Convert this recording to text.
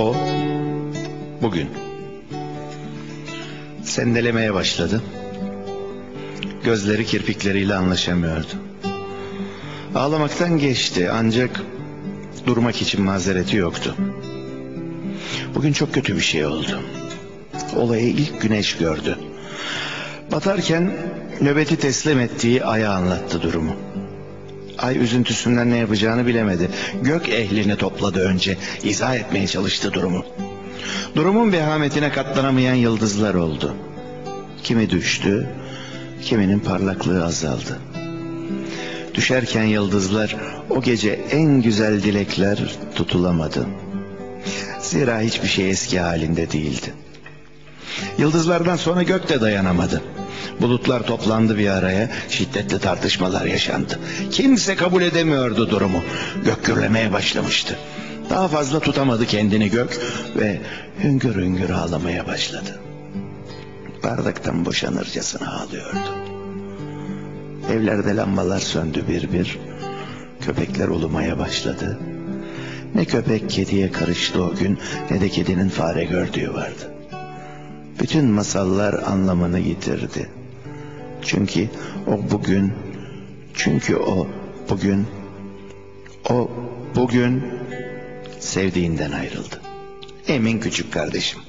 O bugün sendelemeye başladı. Gözleri kirpikleriyle anlaşamıyordu. Ağlamaktan geçti ancak durmak için mazereti yoktu. Bugün çok kötü bir şey oldu. Olayı ilk güneş gördü. Batarken nöbeti teslim ettiği aya anlattı durumu. Ay üzüntüsünden ne yapacağını bilemedi. Gök ehlini topladı önce. izah etmeye çalıştı durumu. Durumun vehametine katlanamayan yıldızlar oldu. Kimi düştü, kiminin parlaklığı azaldı. Düşerken yıldızlar o gece en güzel dilekler tutulamadı. Zira hiçbir şey eski halinde değildi. Yıldızlardan sonra gök de dayanamadı. Bulutlar toplandı bir araya, şiddetli tartışmalar yaşandı. Kimse kabul edemiyordu durumu. Gök gürlemeye başlamıştı. Daha fazla tutamadı kendini gök ve hüngür hüngür ağlamaya başladı. Bardaktan boşanırcasına ağlıyordu. Evlerde lambalar söndü bir bir. Köpekler ulumaya başladı. Ne köpek kediye karıştı o gün ne de kedinin fare gördüğü vardı. Bütün masallar anlamını yitirdi. Çünkü o bugün, çünkü o bugün, o bugün sevdiğinden ayrıldı. Emin küçük kardeşim.